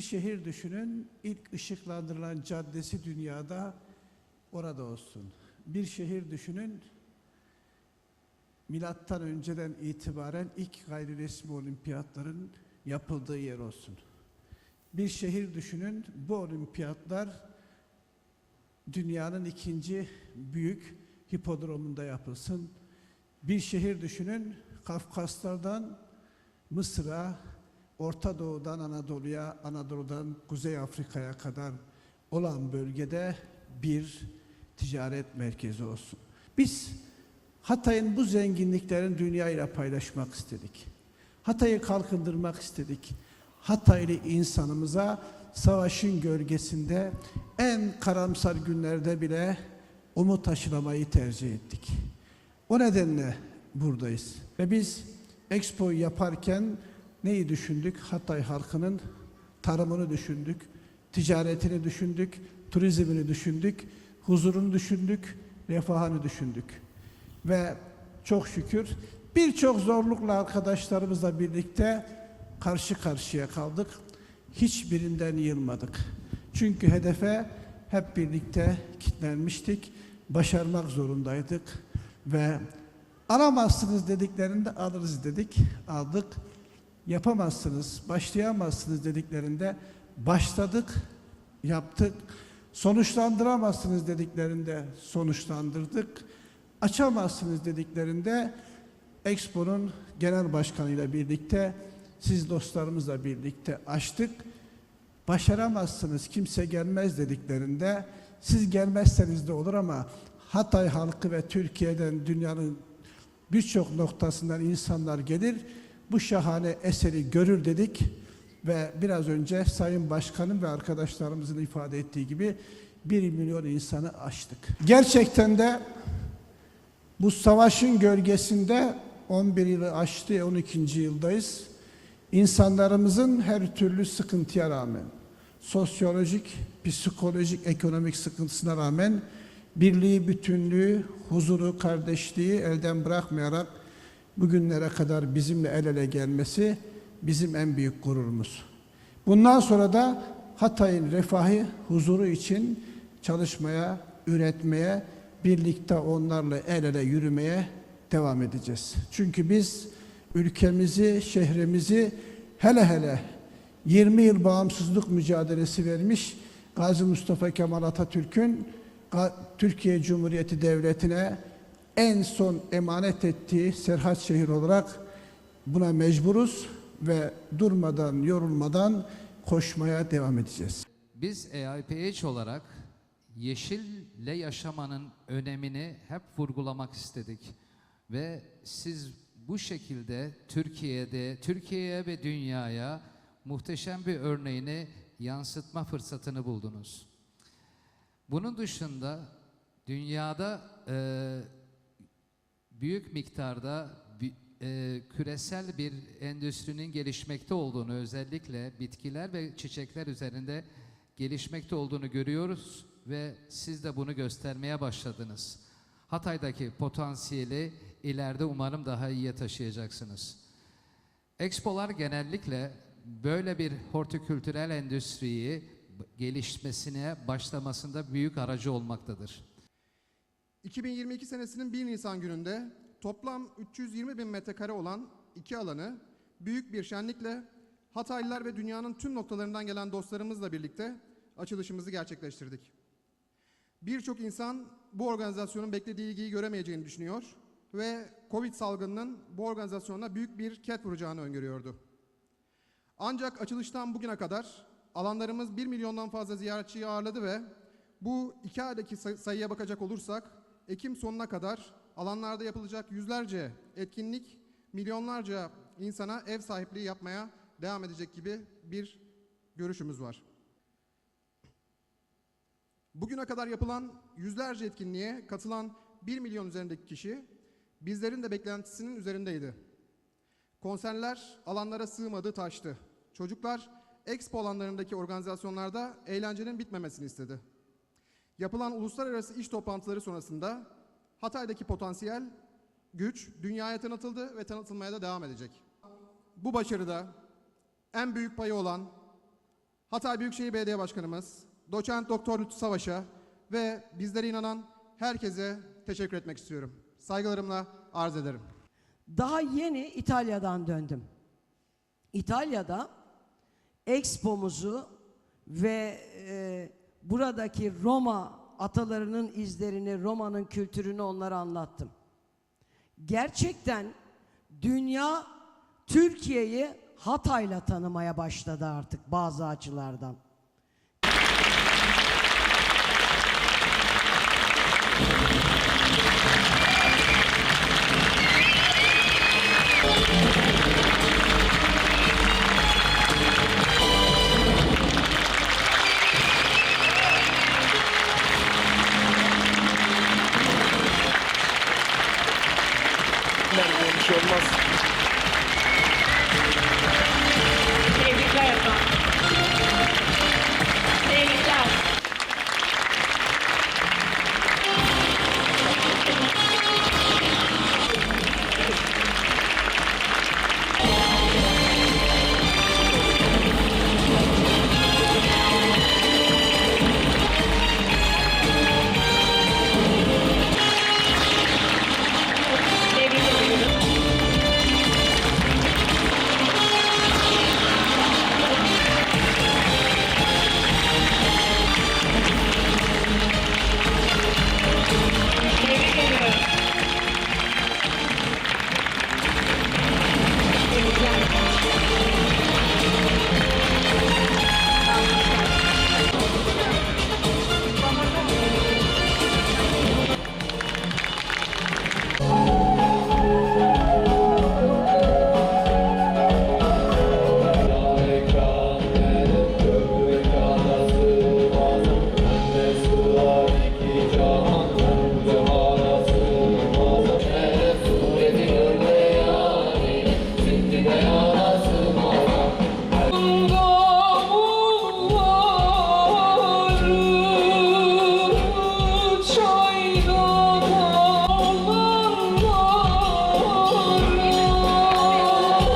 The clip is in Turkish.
Bir şehir düşünün, ilk ışıklandırılan caddesi dünyada orada olsun. Bir şehir düşünün, milattan önceden itibaren ilk gayri resmi olimpiyatların yapıldığı yer olsun. Bir şehir düşünün, bu olimpiyatlar dünyanın ikinci büyük hipodromunda yapılsın. Bir şehir düşünün, Kafkaslardan Mısır'a, Orta Doğu'dan Anadolu'ya, Anadolu'dan Kuzey Afrika'ya kadar olan bölgede bir ticaret merkezi olsun. Biz Hatay'ın bu zenginliklerini dünyayla paylaşmak istedik. Hatay'ı kalkındırmak istedik. Hataylı insanımıza savaşın gölgesinde en karamsar günlerde bile umut aşılamayı tercih ettik. O nedenle buradayız. Ve biz Expo'yu yaparken neyi düşündük? Hatay halkının tarımını düşündük, ticaretini düşündük, turizmini düşündük, huzurunu düşündük, refahını düşündük. Ve çok şükür birçok zorlukla arkadaşlarımızla birlikte karşı karşıya kaldık. Hiçbirinden yılmadık. Çünkü hedefe hep birlikte kitlenmiştik. Başarmak zorundaydık ve alamazsınız dediklerinde alırız dedik, aldık. Yapamazsınız, başlayamazsınız dediklerinde başladık, yaptık. Sonuçlandıramazsınız dediklerinde sonuçlandırdık. Açamazsınız dediklerinde Expo'nun genel başkanıyla birlikte siz dostlarımızla birlikte açtık. Başaramazsınız, kimse gelmez dediklerinde siz gelmezseniz de olur ama Hatay halkı ve Türkiye'den dünyanın birçok noktasından insanlar gelir. Bu şahane eseri görür dedik ve biraz önce Sayın Başkanım ve arkadaşlarımızın ifade ettiği gibi 1 milyon insanı aştık. Gerçekten de bu savaşın gölgesinde 11 yılı aştı, 12. yıldayız. İnsanlarımızın her türlü sıkıntıya rağmen, sosyolojik, psikolojik, ekonomik sıkıntısına rağmen birliği, bütünlüğü, huzuru, kardeşliği elden bırakmayarak bugünlere kadar bizimle el ele gelmesi bizim en büyük gururumuz. Bundan sonra da Hatay'ın refahı, huzuru için çalışmaya, üretmeye, birlikte onlarla el ele yürümeye devam edeceğiz. Çünkü biz ülkemizi, şehrimizi hele hele 20 yıl bağımsızlık mücadelesi vermiş Gazi Mustafa Kemal Atatürk'ün Türkiye Cumhuriyeti Devleti'ne en son emanet ettiği Serhat şehir olarak buna mecburuz ve durmadan, yorulmadan koşmaya devam edeceğiz. Biz AIPH olarak yeşille yaşamanın önemini hep vurgulamak istedik. Ve siz bu şekilde Türkiye'de, Türkiye'ye ve dünyaya muhteşem bir örneğini yansıtma fırsatını buldunuz. Bunun dışında dünyada e, büyük miktarda e, küresel bir endüstrinin gelişmekte olduğunu özellikle bitkiler ve çiçekler üzerinde gelişmekte olduğunu görüyoruz ve siz de bunu göstermeye başladınız. Hatay'daki potansiyeli ileride umarım daha iyiye taşıyacaksınız. Expolar genellikle böyle bir hortikültürel endüstriyi gelişmesine başlamasında büyük aracı olmaktadır. 2022 senesinin 1 Nisan gününde toplam 320 bin metrekare olan iki alanı büyük bir şenlikle Hataylılar ve dünyanın tüm noktalarından gelen dostlarımızla birlikte açılışımızı gerçekleştirdik. Birçok insan bu organizasyonun beklediği ilgiyi göremeyeceğini düşünüyor ve Covid salgınının bu organizasyona büyük bir ket vuracağını öngörüyordu. Ancak açılıştan bugüne kadar alanlarımız 1 milyondan fazla ziyaretçiyi ağırladı ve bu iki aydaki say- sayıya bakacak olursak Ekim sonuna kadar alanlarda yapılacak yüzlerce etkinlik milyonlarca insana ev sahipliği yapmaya devam edecek gibi bir görüşümüz var. Bugüne kadar yapılan yüzlerce etkinliğe katılan 1 milyon üzerindeki kişi bizlerin de beklentisinin üzerindeydi. Konserler alanlara sığmadı, taştı. Çocuklar expo alanlarındaki organizasyonlarda eğlencenin bitmemesini istedi. Yapılan uluslararası iş toplantıları sonrasında Hatay'daki potansiyel güç dünyaya tanıtıldı ve tanıtılmaya da devam edecek. Bu başarıda en büyük payı olan Hatay Büyükşehir Belediye Başkanımız, Doçent Doktor Lütfü Savaş'a ve bizlere inanan herkese teşekkür etmek istiyorum. Saygılarımla arz ederim. Daha yeni İtalya'dan döndüm. İtalya'da Expo'muzu ve e, buradaki Roma atalarının izlerini, Roma'nın kültürünü onlara anlattım. Gerçekten dünya Türkiye'yi Hatay'la tanımaya başladı artık bazı açılardan. guys.